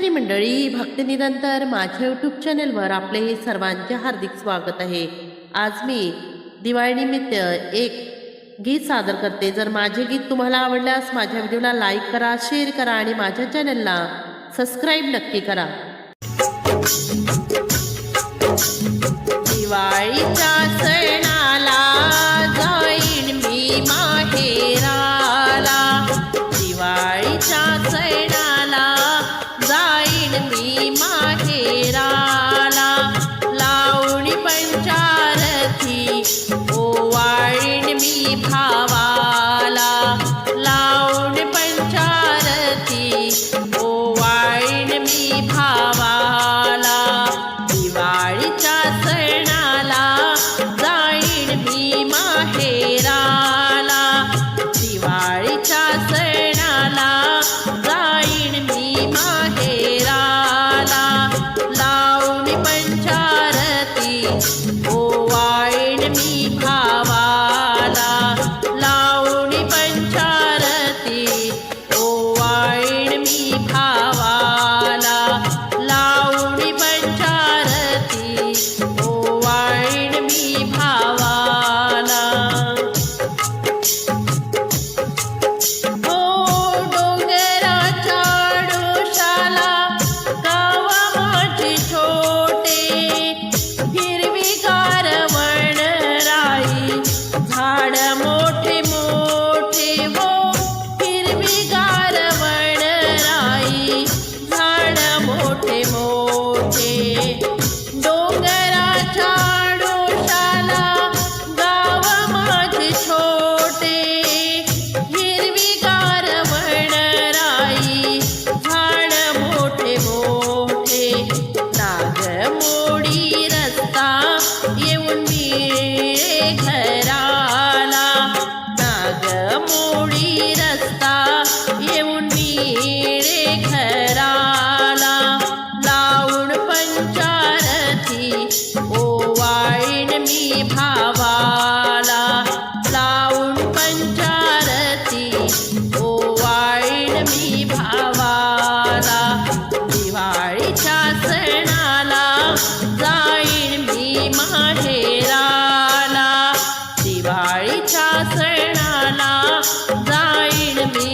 हरी मंडळी भक्तनिरंतर माझ्या यूट्यूब चॅनलवर आपले सर्वांचे हार्दिक स्वागत आहे. आज मी दिवाळीनिमित्त एक गीत सादर करते. जर माझे गीत तुम्हाला आवडल्यास माझ्या व्हिडिओला लाईक करा शेअर करा आणि माझ्या चॅनलला सबस्क्राईब नक्की करा. दिवाळीच्या ओवाळीन भावाला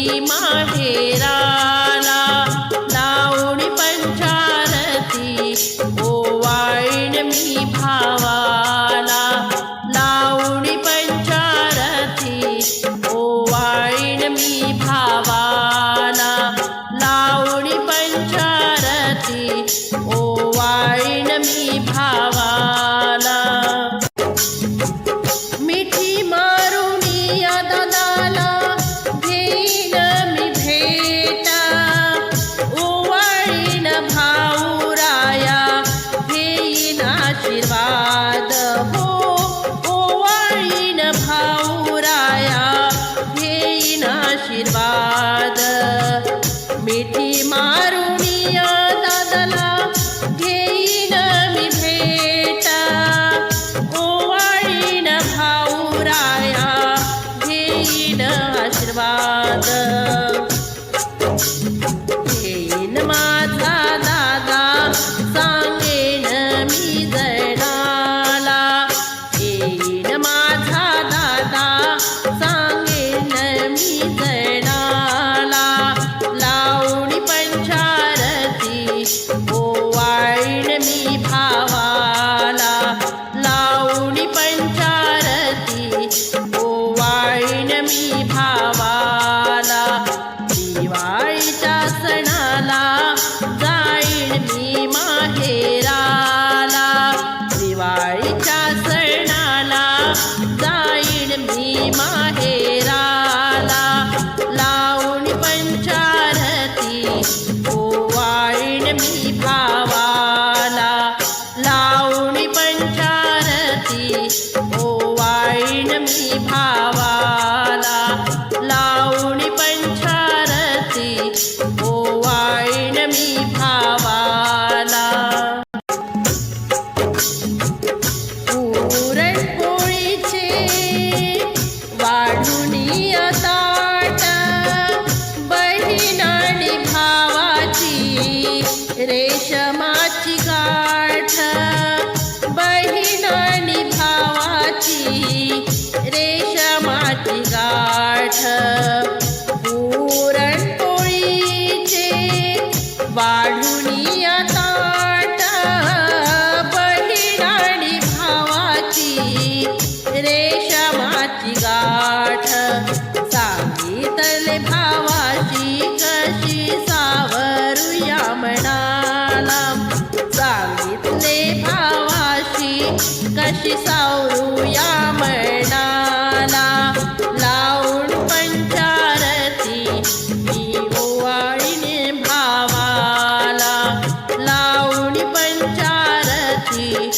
जाईन मी आशीर्वाद हो, हो ओवाळीन भाऊराया घेईन आशीर्वाद. मिठी मारुनी या दादाला घेईन मी भेटा. हो ओवाळीन भाऊराया घेईन आशीर्वाद. घेईन माझा मी भावाला. दिवाळीच्या सणाला जाईन मी माहेराला. दिवाळीच्या सणाला जाईन मी माहेराला. लावणी पंचारती ओवाळीन मी भावाला. लावणी पंचारती ओ भावाची गाठ. सांगितले भावाची कशी सावरूया म्हणाला सांगितले भावाशी कशी सावरूया म्हणाला लावून पंचारती मी ओवाळीने भावाला. लावून पंचारती